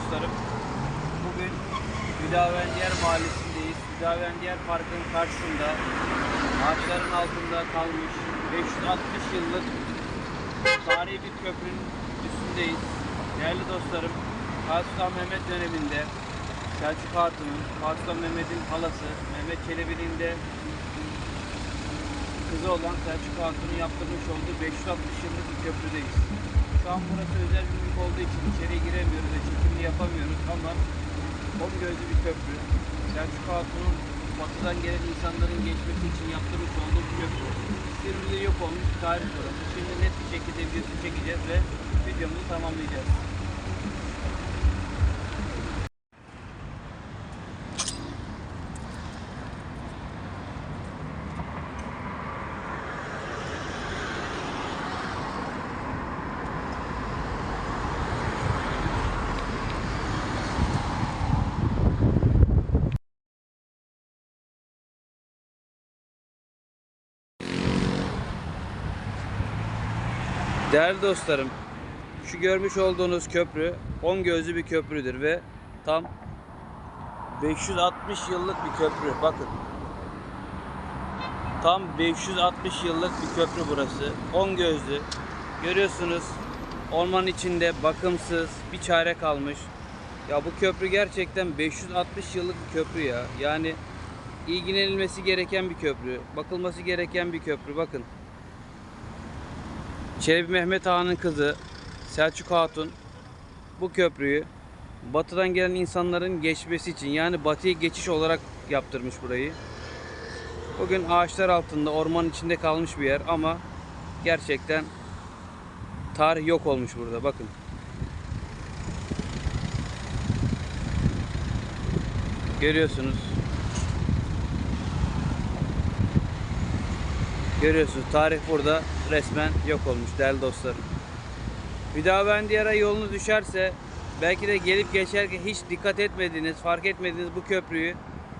dostlarım. Bugün Hüdavendiyer Mahallesi'ndeyiz. Hüdavendiyer Parkı'nın karşısında ağaçların altında kalmış 560 yıllık tarihi bir köprünün üstündeyiz. Değerli dostlarım, Fatih Mehmet döneminde Selçuk Hatun'un, Fatih Mehmet'in halası Mehmet Çelebi'nin de kızı olan Selçuk Hatun'un yaptırmış olduğu 560 yıllık bir köprüdeyiz. An burası özel bir mülk olduğu için içeriye giremiyoruz ve çekimini yapamıyoruz ama on gözlü bir köprü. Selçuk Hatun'un batıdan gelen insanların geçmesi için yaptırmış olduğu bir köprü. Hiçbirimizde yok olmuş tarih burası. Şimdi net bir şekilde videosunu çekeceğiz ve videomuzu tamamlayacağız. Değerli dostlarım, şu görmüş olduğunuz köprü 10 gözlü bir köprüdür ve tam 560 yıllık bir köprü. Bakın. Tam 560 yıllık bir köprü burası. 10 gözlü. Görüyorsunuz orman içinde bakımsız bir çare kalmış. Ya bu köprü gerçekten 560 yıllık bir köprü ya. Yani ilgilenilmesi gereken bir köprü. Bakılması gereken bir köprü. Bakın. Çelebi Mehmet Ağa'nın kızı Selçuk Hatun bu köprüyü batıdan gelen insanların geçmesi için yani batıya geçiş olarak yaptırmış burayı. Bugün ağaçlar altında orman içinde kalmış bir yer ama gerçekten tarih yok olmuş burada bakın. Görüyorsunuz. Görüyorsunuz tarih burada resmen yok olmuş değerli dostlarım. Hüdavendiyar'a yolunuz düşerse belki de gelip geçerken hiç dikkat etmediğiniz, fark etmediğiniz bu köprüyü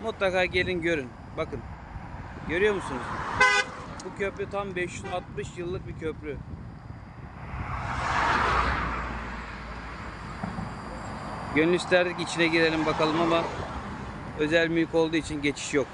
mutlaka gelin görün. Bakın. Görüyor musunuz? Bu köprü tam 560 yıllık bir köprü. Gönül isterdik içine girelim bakalım ama özel mülk olduğu için geçiş yok.